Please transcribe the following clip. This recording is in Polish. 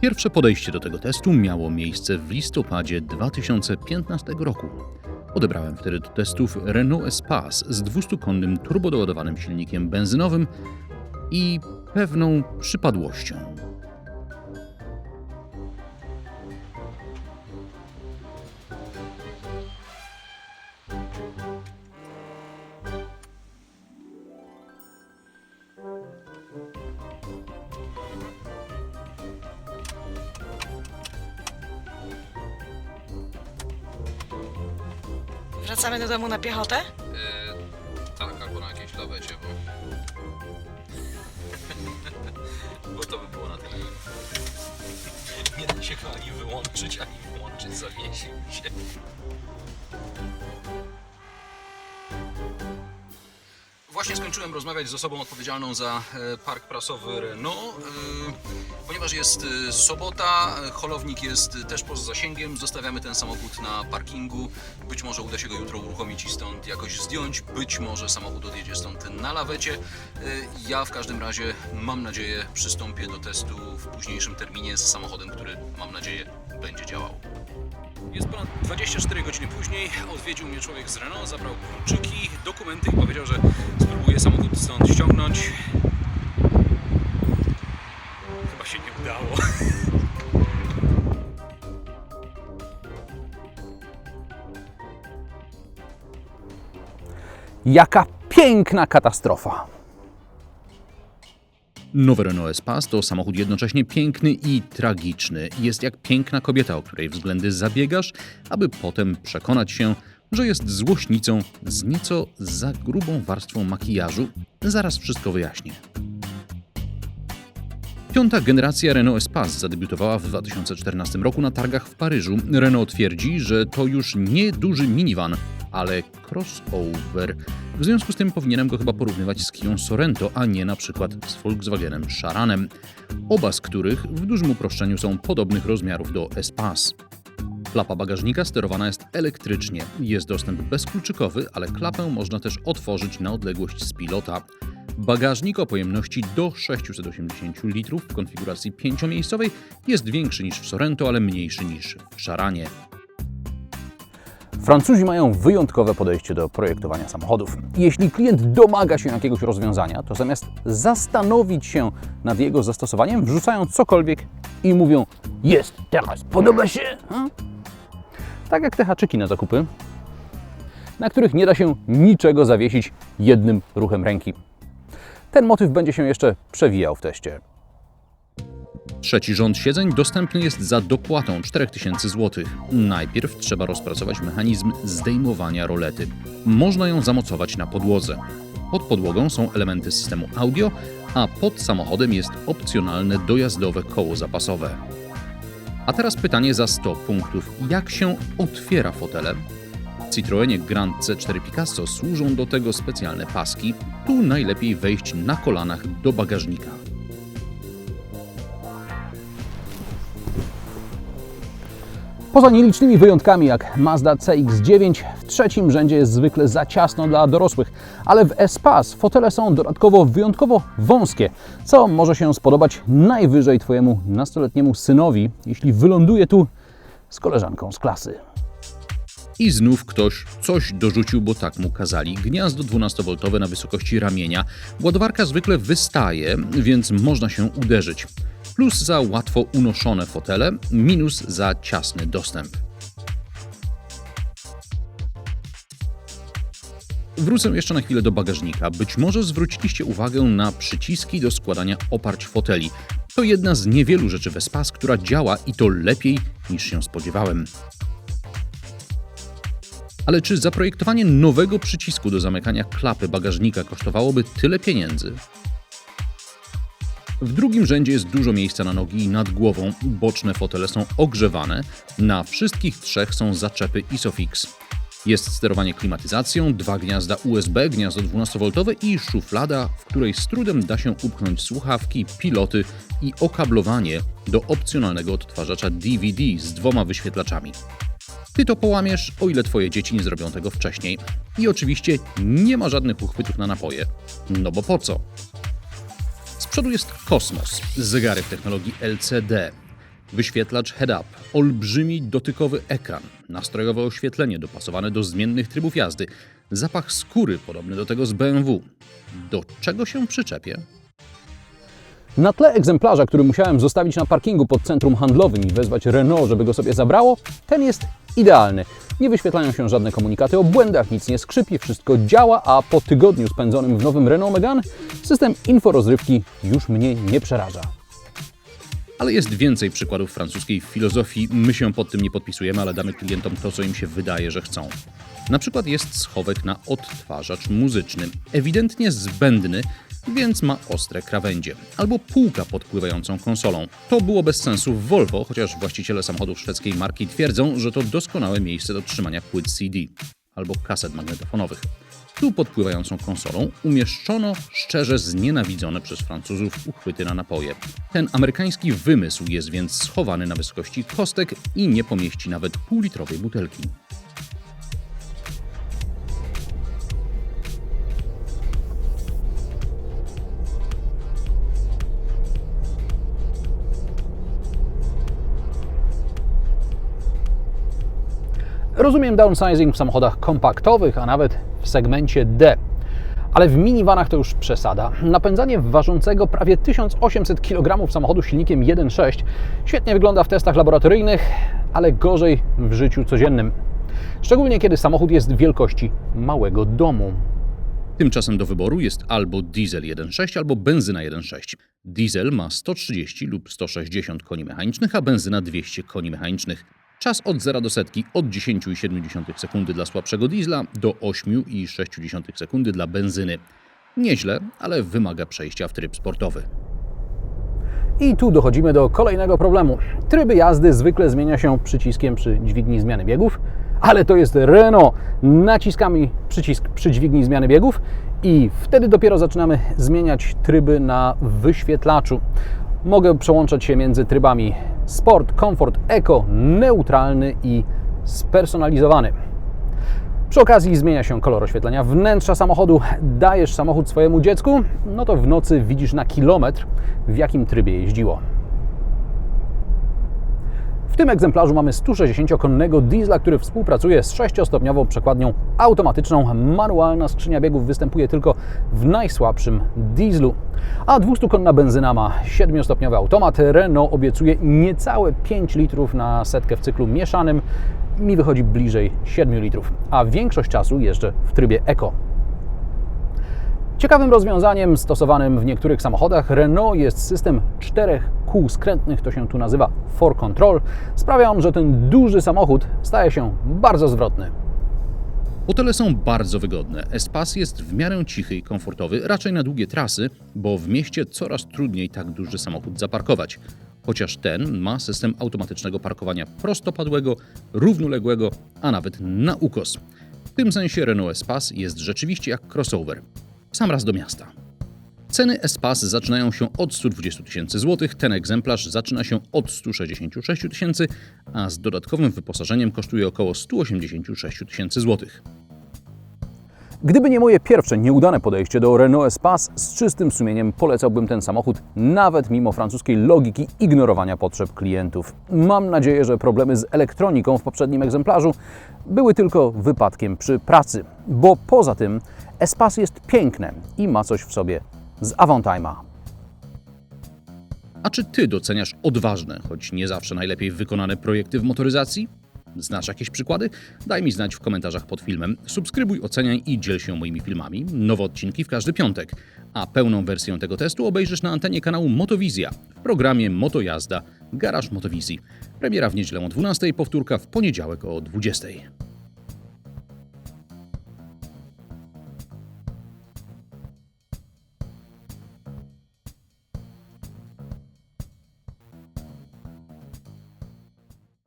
Pierwsze podejście do tego testu miało miejsce w listopadzie 2015 roku. Odebrałem wtedy do testów Renault Espace z 200-konnym turbodoładowanym silnikiem benzynowym i pewną przypadłością. Wracamy do domu na piechotę? tak, albo na jakiejś lawecie, bo... bo to by było na tyle. Nie da się go ani wyłączyć, ani włączyć, zawiesił się. Właśnie skończyłem rozmawiać z osobą odpowiedzialną za e, park prasowy Renault, e, ponieważ jest e, sobota, holownik jest też poza zasięgiem, zostawiamy ten samochód na parkingu, być może uda się go jutro uruchomić i stąd jakoś zdjąć, być może samochód odjedzie stąd na lawecie. Ja w każdym razie mam nadzieję przystąpię do testu w późniejszym terminie z samochodem, który mam nadzieję będzie działał. Jest ponad 24 godziny później. Odwiedził mnie człowiek z Renault, zabrał kluczyki, dokumenty i powiedział, że spróbuje samochód stąd ściągnąć. Chyba się nie udało. Jaka piękna katastrofa! Nowy Renault Espace to samochód jednocześnie piękny i tragiczny. Jest jak piękna kobieta, o której względy zabiegasz, aby potem przekonać się, że jest złośnicą z nieco za grubą warstwą makijażu. Zaraz wszystko wyjaśnię. Piąta generacja Renault Espace zadebiutowała w 2014 roku na targach w Paryżu. Renault twierdzi, że to już nie duży minivan, ale crossover. W związku z tym powinienem go chyba porównywać z Kią Sorento, a nie na przykład z Volkswagenem Charanem. Oba z których w dużym uproszczeniu są podobnych rozmiarów do Espace. Klapa bagażnika sterowana jest elektrycznie. Jest dostęp bezkluczykowy, ale klapę można też otworzyć na odległość z pilota. Bagażnik o pojemności do 680 litrów w konfiguracji pięciomiejscowej jest większy niż w Sorento, ale mniejszy niż w Szaranie. Francuzi mają wyjątkowe podejście do projektowania samochodów. Jeśli klient domaga się jakiegoś rozwiązania, to zamiast zastanowić się nad jego zastosowaniem, wrzucają cokolwiek i mówią: Jest, teraz podoba się? A? Tak jak te haczyki na zakupy, na których nie da się niczego zawiesić jednym ruchem ręki. Ten motyw będzie się jeszcze przewijał w teście. Trzeci rząd siedzeń dostępny jest za dopłatą 4000 zł. Najpierw trzeba rozpracować mechanizm zdejmowania rolety. Można ją zamocować na podłodze. Pod podłogą są elementy systemu audio, a pod samochodem jest opcjonalne dojazdowe koło zapasowe. A teraz pytanie za 100 punktów. Jak się otwiera fotele? W Citroenie Grand C4 Picasso służą do tego specjalne paski. Tu najlepiej wejść na kolanach do bagażnika. Poza nielicznymi wyjątkami jak Mazda CX-9, w trzecim rzędzie jest zwykle za ciasno dla dorosłych, ale w Espace fotele są dodatkowo wyjątkowo wąskie, co może się spodobać najwyżej Twojemu nastoletniemu synowi, jeśli wyląduje tu z koleżanką z klasy. I znów ktoś coś dorzucił, bo tak mu kazali. Gniazdo 12V na wysokości ramienia. Ładowarka zwykle wystaje, więc można się uderzyć. Plus za łatwo unoszone fotele, minus za ciasny dostęp. Wrócę jeszcze na chwilę do bagażnika. Być może zwróciliście uwagę na przyciski do składania oparć foteli. To jedna z niewielu rzeczy w Espas, która działa i to lepiej niż się spodziewałem. Ale czy zaprojektowanie nowego przycisku do zamykania klapy bagażnika kosztowałoby tyle pieniędzy? W drugim rzędzie jest dużo miejsca na nogi i nad głową. Boczne fotele są ogrzewane. Na wszystkich trzech są zaczepy Isofix. Jest sterowanie klimatyzacją, dwa gniazda USB, gniazdo 12V i szuflada, w której z trudem da się upchnąć słuchawki, piloty i okablowanie do opcjonalnego odtwarzacza DVD z dwoma wyświetlaczami. Ty to połamiesz, o ile twoje dzieci nie zrobią tego wcześniej. I oczywiście nie ma żadnych uchwytów na napoje. No bo po co? Przodu jest kosmos, zegarek technologii LCD, wyświetlacz head-up, olbrzymi dotykowy ekran, nastrojowe oświetlenie dopasowane do zmiennych trybów jazdy, zapach skóry podobny do tego z BMW. Do czego się przyczepię? Na tle egzemplarza, który musiałem zostawić na parkingu pod centrum handlowym i wezwać Renault, żeby go sobie zabrało, ten jest idealny. Nie wyświetlają się żadne komunikaty o błędach, nic nie skrzypi, wszystko działa, a po tygodniu spędzonym w nowym Renault Megane system inforozrywki już mnie nie przeraża. Ale jest więcej przykładów francuskiej filozofii. My się pod tym nie podpisujemy, ale damy klientom to, co im się wydaje, że chcą. Na przykład jest schowek na odtwarzacz muzyczny. Ewidentnie zbędny, więc ma ostre krawędzie. Albo półka pod pływającą konsolą. To było bez sensu w Volvo, chociaż właściciele samochodów szwedzkiej marki twierdzą, że to doskonałe miejsce do trzymania płyt CD albo kaset magnetofonowych. Tu pod pływającą konsolą umieszczono szczerze znienawidzone przez Francuzów uchwyty na napoje. Ten amerykański wymysł jest więc schowany na wysokości kostek i nie pomieści nawet półlitrowej butelki. Rozumiem downsizing w samochodach kompaktowych, a nawet w segmencie D. Ale w minivanach to już przesada. Napędzanie ważącego prawie 1800 kg samochodu silnikiem 1.6 świetnie wygląda w testach laboratoryjnych, ale gorzej w życiu codziennym. Szczególnie kiedy samochód jest wielkości małego domu. Tymczasem do wyboru jest albo diesel 1.6, albo benzyna 1.6. Diesel ma 130 lub 160 koni mechanicznych, a benzyna 200 koni mechanicznych. Czas od 0 do setki od 10,7 sekundy dla słabszego diesla do 8,6 sekundy dla benzyny. Nieźle, ale wymaga przejścia w tryb sportowy. I tu dochodzimy do kolejnego problemu. Tryby jazdy zwykle zmienia się przyciskiem przy dźwigni zmiany biegów, ale to jest Renault. Naciskamy przycisk przy dźwigni zmiany biegów i wtedy dopiero zaczynamy zmieniać tryby na wyświetlaczu. Mogę przełączać się między trybami sport, komfort, eko, neutralny i spersonalizowany. Przy okazji zmienia się kolor oświetlenia wnętrza samochodu. Dajesz samochód swojemu dziecku, no to w nocy widzisz na kilometr, w jakim trybie jeździło. W tym egzemplarzu mamy 160-konnego diesla, który współpracuje z 6-stopniową przekładnią automatyczną. Manualna skrzynia biegów występuje tylko w najsłabszym dieslu. A 200-konna benzyna ma 7-stopniowy automat. Renault obiecuje niecałe 5 litrów na setkę w cyklu mieszanym. Mi wychodzi bliżej 7 litrów, a większość czasu jeżdżę w trybie Eco. Ciekawym rozwiązaniem stosowanym w niektórych samochodach Renault jest system czterech kół skrętnych, to się tu nazywa For Control. Sprawia on, że ten duży samochód staje się bardzo zwrotny. Hotele są bardzo wygodne. Espas jest w miarę cichy i komfortowy, raczej na długie trasy, bo w mieście coraz trudniej tak duży samochód zaparkować. Chociaż ten ma system automatycznego parkowania prostopadłego, równoległego, a nawet na ukos. W tym sensie Renault Espas jest rzeczywiście jak crossover. Sam raz do miasta. Ceny Espas zaczynają się od 120 tysięcy złotych, ten egzemplarz zaczyna się od 166 tysięcy, a z dodatkowym wyposażeniem kosztuje około 186 tysięcy złotych. Gdyby nie moje pierwsze nieudane podejście do Renault Espace, z czystym sumieniem polecałbym ten samochód, nawet mimo francuskiej logiki ignorowania potrzeb klientów. Mam nadzieję, że problemy z elektroniką w poprzednim egzemplarzu były tylko wypadkiem przy pracy, bo poza tym Espace jest piękne i ma coś w sobie z Avantime'a. A czy ty doceniasz odważne, choć nie zawsze najlepiej wykonane projekty w motoryzacji? Znasz jakieś przykłady? Daj mi znać w komentarzach pod filmem. Subskrybuj, oceniaj i dziel się moimi filmami. Nowe odcinki w każdy piątek. A pełną wersję tego testu obejrzysz na antenie kanału Motowizja w programie Motojazda Garaż Motowizji. Premiera w niedzielę o 12, powtórka w poniedziałek o 20.